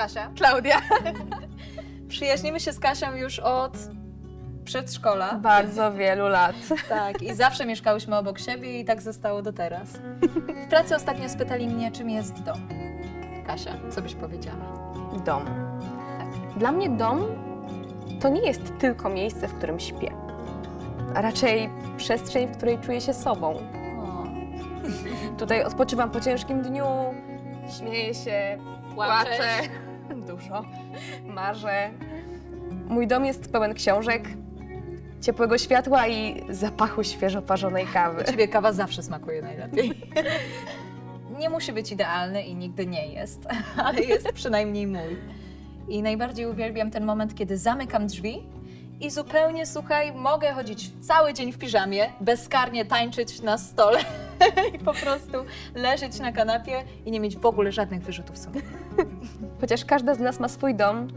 Kasia. Klaudia. Przyjaźnimy się z Kasią już od przedszkola. Bardzo wielu lat. Tak, i zawsze mieszkałyśmy obok siebie i tak zostało do teraz. W pracy ostatnio spytali mnie, czym jest dom. Kasia, co byś powiedziała? Dom. Dla mnie dom to nie jest tylko miejsce, w którym śpię. A raczej przestrzeń, w której czuję się sobą. O, Tutaj odpoczywam po ciężkim dniu, śmieję się, płaczę, dużo, marzę. Mój dom jest pełen książek, ciepłego światła i zapachu świeżo parzonej kawy. Ciebie kawa zawsze smakuje najlepiej. Nie musi być idealny i nigdy nie jest, ale jest przynajmniej mój. I najbardziej uwielbiam ten moment, kiedy zamykam drzwi i zupełnie, słuchaj, mogę chodzić cały dzień w piżamie, bezkarnie tańczyć na stole i po prostu leżeć na kanapie i nie mieć w ogóle żadnych wyrzutów sumienia. Chociaż każda z nas ma swój dom,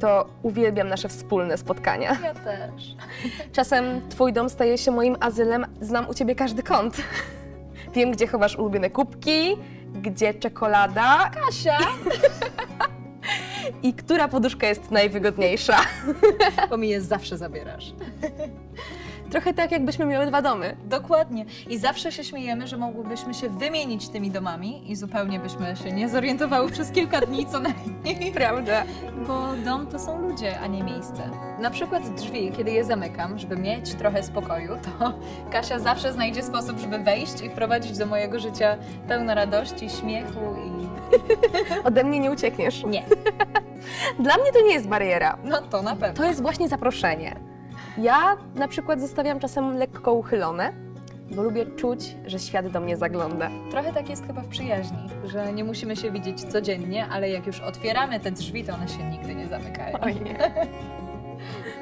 to uwielbiam nasze wspólne spotkania. Ja też. Czasem twój dom staje się moim azylem, znam u ciebie każdy kąt. Wiem, gdzie chowasz ulubione kubki, gdzie czekolada Kasia! i która poduszka jest najwygodniejsza. Bo mi je zawsze zabierasz. Trochę tak, jakbyśmy miały dwa domy. Dokładnie. I zawsze się śmiejemy, że mogłybyśmy się wymienić tymi domami i zupełnie byśmy się nie zorientowały przez kilka dni co najmniej. Prawda. Bo dom to są ludzie, a nie miejsce. Na przykład drzwi, kiedy je zamykam, żeby mieć trochę spokoju, to Kasia zawsze znajdzie sposób, żeby wejść i wprowadzić do mojego życia pełno radości, śmiechu i... Ode mnie nie uciekniesz. Nie. Dla mnie to nie jest bariera. No to na pewno. To jest właśnie zaproszenie. Ja na przykład zostawiam czasem lekko uchylone, bo lubię czuć, że świat do mnie zagląda. Trochę tak jest chyba w przyjaźni, że nie musimy się widzieć codziennie, ale jak już otwieramy te drzwi, to one się nigdy nie zamykają. Oj nie.